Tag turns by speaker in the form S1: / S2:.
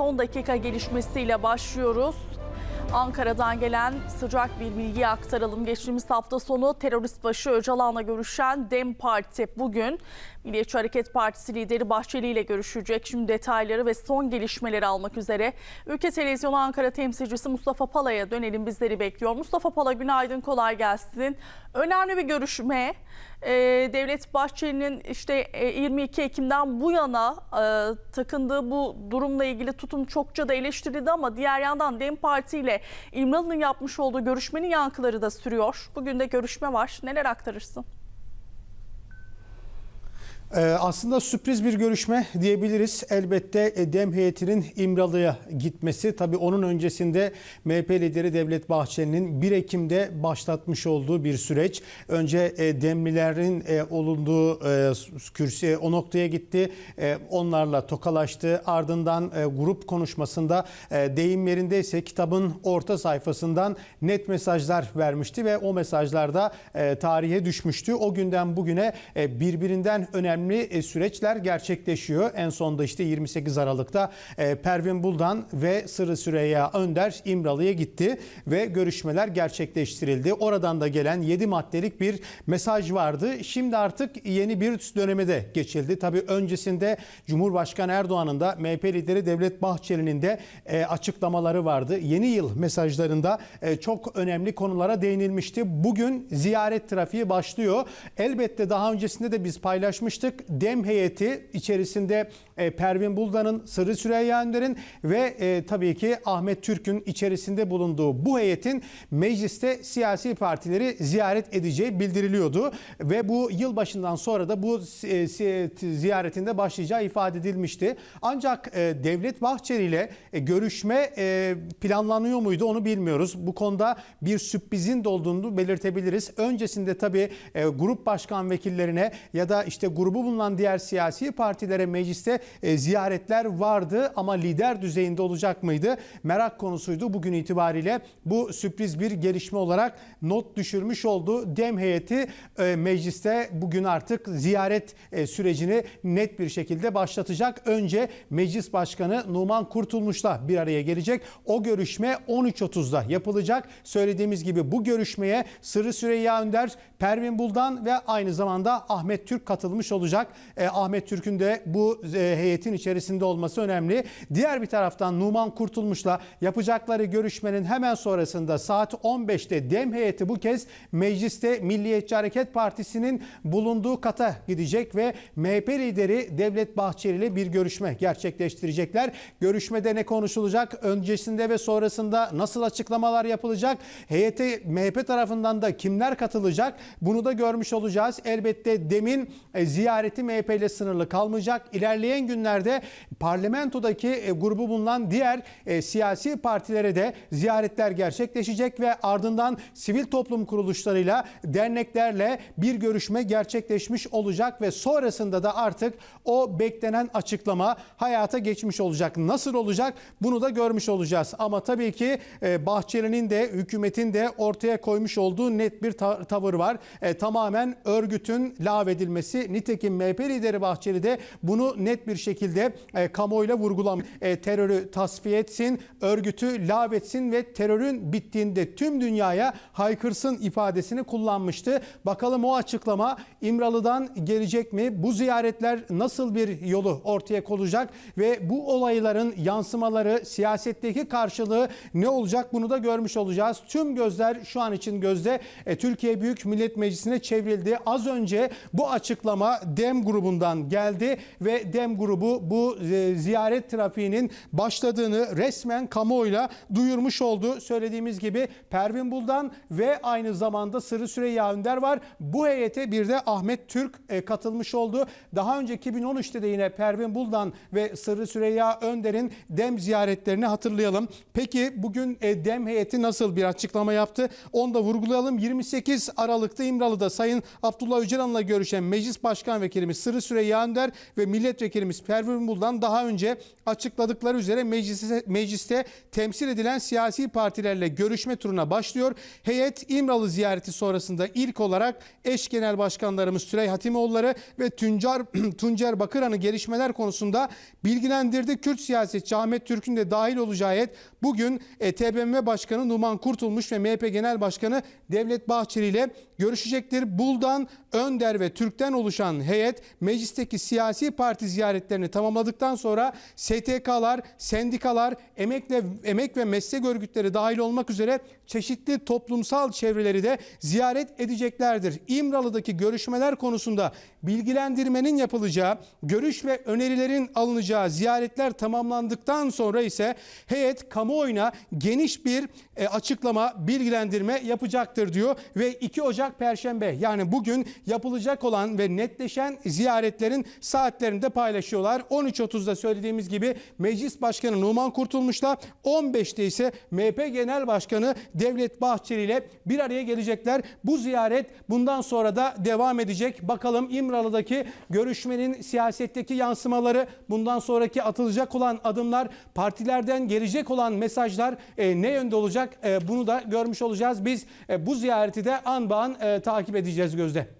S1: son dakika gelişmesiyle başlıyoruz. Ankara'dan gelen sıcak bir bilgi aktaralım. Geçtiğimiz hafta sonu terörist başı Öcalan'la görüşen DEM Parti bugün Milliyetçi Hareket Partisi lideri Bahçeli ile görüşecek. Şimdi detayları ve son gelişmeleri almak üzere Ülke Televizyonu Ankara temsilcisi Mustafa Pala'ya dönelim bizleri bekliyor. Mustafa Pala günaydın kolay gelsin. Önemli bir görüşme. Ee, Devlet Bahçeli'nin işte e, 22 Ekim'den bu yana e, takındığı bu durumla ilgili tutum çokça da eleştirildi ama diğer yandan DEM Parti ile İmralı'nın yapmış olduğu görüşmenin yankıları da sürüyor. Bugün de görüşme var. Neler aktarırsın?
S2: Ee, aslında sürpriz bir görüşme diyebiliriz. Elbette e, DEM heyetinin İmralı'ya gitmesi. Tabii onun öncesinde MHP lideri Devlet Bahçeli'nin 1 Ekim'de başlatmış olduğu bir süreç. Önce e, Demlilerin e, olunduğu e, kürsüye o noktaya gitti. Onlarla tokalaştı. Ardından grup konuşmasında e, deyim yerindeyse kitabın orta sayfasından net mesajlar vermişti ve o mesajlarda e, tarihe düşmüştü. O günden bugüne birbirinden önemli e, süreçler gerçekleşiyor. En sonda işte 28 Aralık'ta e, Pervin Buldan ve Sırrı Süreyya Önder İmralı'ya gitti ve görüşmeler gerçekleştirildi. Oradan da gelen 7 maddelik bir mesaj vardı. Şimdi artık yeni bir döneme de geçildi. Tabii öncesinde Cumhurbaşkanı Erdoğan'ın da MHP lideri Devlet Bahçeli'nin de e, açıklamaları vardı. Yeni yıl mesajlarında çok önemli konulara değinilmişti. Bugün ziyaret trafiği başlıyor. Elbette daha öncesinde de biz paylaşmıştık. Dem heyeti içerisinde e, Pervin Buldan'ın, Sırrı Süreyya Önder'in ve e, tabii ki Ahmet Türk'ün içerisinde bulunduğu bu heyetin mecliste siyasi partileri ziyaret edeceği bildiriliyordu. Ve bu yılbaşından sonra da bu e, ziyaretinde başlayacağı ifade edilmişti. Ancak e, Devlet Bahçeli ile e, görüşme e, planlanıyor muydu onu bilmiyoruz. Bu konuda bir sürprizin de olduğunu belirtebiliriz. Öncesinde tabii e, grup başkan vekillerine ya da işte grubu bulunan diğer siyasi partilere mecliste e, ziyaretler vardı ama lider düzeyinde olacak mıydı? Merak konusuydu. Bugün itibariyle bu sürpriz bir gelişme olarak not düşürmüş oldu. Dem heyeti e, mecliste bugün artık ziyaret e, sürecini net bir şekilde başlatacak. Önce Meclis Başkanı Numan Kurtulmuş'la bir araya gelecek. O görüşme 13.30'da yapılacak. Söylediğimiz gibi bu görüşmeye Sırrı Süreyya Önder, Pervin Buldan ve aynı zamanda Ahmet Türk katılmış olacak. E, Ahmet Türk'ün de bu e, heyetin içerisinde olması önemli. Diğer bir taraftan Numan Kurtulmuş'la yapacakları görüşmenin hemen sonrasında saat 15'te Dem heyeti bu kez mecliste Milliyetçi Hareket Partisi'nin bulunduğu kata gidecek ve MHP lideri Devlet Bahçeli ile bir görüşme gerçekleştirecekler. Görüşmede ne konuşulacak? Öncesinde ve sonrasında nasıl açıklamalar yapılacak? Heyete MHP tarafından da kimler katılacak? Bunu da görmüş olacağız. Elbette demin e, ziyareti MHP ile sınırlı kalmayacak. İlerleyen günlerde parlamentodaki e, grubu bulunan diğer e, siyasi partilere de ziyaretler gerçekleşecek ve ardından sivil toplum kuruluşlarıyla, derneklerle bir görüşme gerçekleşmiş olacak ve sonrasında da artık o beklenen açıklama hayata geçmiş olacak. Nasıl olacak? Bunu da görmüş olacağız. Ama tabii ki e, Bahçeli'nin de hükümetin de ortaya koymuş olduğu net bir ta- tavır var. Tamamen örgütün lağvedilmesi. Nitekim MHP lideri Bahçeli de bunu net bir şekilde e, kamuoyuyla vurgulamış. E, terörü tasfiye etsin, örgütü lağvetsin ve terörün bittiğinde tüm dünyaya haykırsın ifadesini kullanmıştı. Bakalım o açıklama İmralı'dan gelecek mi? Bu ziyaretler nasıl bir yolu ortaya koyacak ve bu olayların yansımaları, siyasetteki karşılığı ne olacak bunu da görmüş olacağız. Tüm gözler şu an için gözde E, Türkiye Büyük Millet Meclisi'ne çevrildi. Az önce bu açıklama DEM grubundan geldi ve DEM grubu bu e, ziyaret trafiğinin başladığını resmen kamuoyuyla duyurmuş oldu. Söylediğimiz gibi Pervin Buldan ve aynı zamanda Sırrı Süreyya Önder var. Bu heyete bir de Ahmet Türk e, katılmış oldu. Daha önce 2013'te de yine Pervin Buldan ve Sırrı Süreyya Önder'in DEM ziyaretlerini hatırlayalım. Peki bugün e, DEM heyeti nasıl bir açıklama yaptı? Onu da vurgulayalım. 28 Aralık'ta İmralı'da Sayın Abdullah Öcalan'la görüşen Meclis Başkan Başkan Vekilimiz Sırrı Süreyya Önder ve Milletvekilimiz Pervin Buldan daha önce açıkladıkları üzere mecliste, mecliste temsil edilen siyasi partilerle görüşme turuna başlıyor. Heyet İmralı ziyareti sonrasında ilk olarak eş genel başkanlarımız Süley Hatimoğulları ve Tuncer, Tuncer Bakıran'ı gelişmeler konusunda bilgilendirdi. Kürt siyasetçi Ahmet Türk'ün de dahil olacağı heyet bugün e, TBMM Başkanı Numan Kurtulmuş ve MHP Genel Başkanı Devlet Bahçeli ile görüşecektir. Buldan, Önder ve Türk'ten oluşan heyet meclisteki siyasi parti ziyaretlerini tamamladıktan sonra STK'lar, sendikalar, emekle, emek ve meslek örgütleri dahil olmak üzere çeşitli toplumsal çevreleri de ziyaret edeceklerdir. İmralı'daki görüşmeler konusunda bilgilendirmenin yapılacağı, görüş ve önerilerin alınacağı ziyaretler tamamlandıktan sonra ise heyet kamuoyuna geniş bir e, açıklama, bilgilendirme yapacaktır diyor ve 2 Ocak Perşembe yani bugün yapılacak olan ve netleşen ziyaretlerin saatlerini de paylaşıyorlar. 13.30'da söylediğimiz gibi Meclis Başkanı Numan Kurtulmuş'la 15'te ise MHP Genel Başkanı Devlet Bahçeli ile bir araya gelecekler. Bu ziyaret bundan sonra da devam edecek. Bakalım İmralı'daki görüşmenin siyasetteki yansımaları, bundan sonraki atılacak olan adımlar, partilerden gelecek olan mesajlar e, ne yönde olacak? E, bunu da görmüş olacağız. Biz e, bu ziyareti de an be an e, takip edeceğiz Gözde.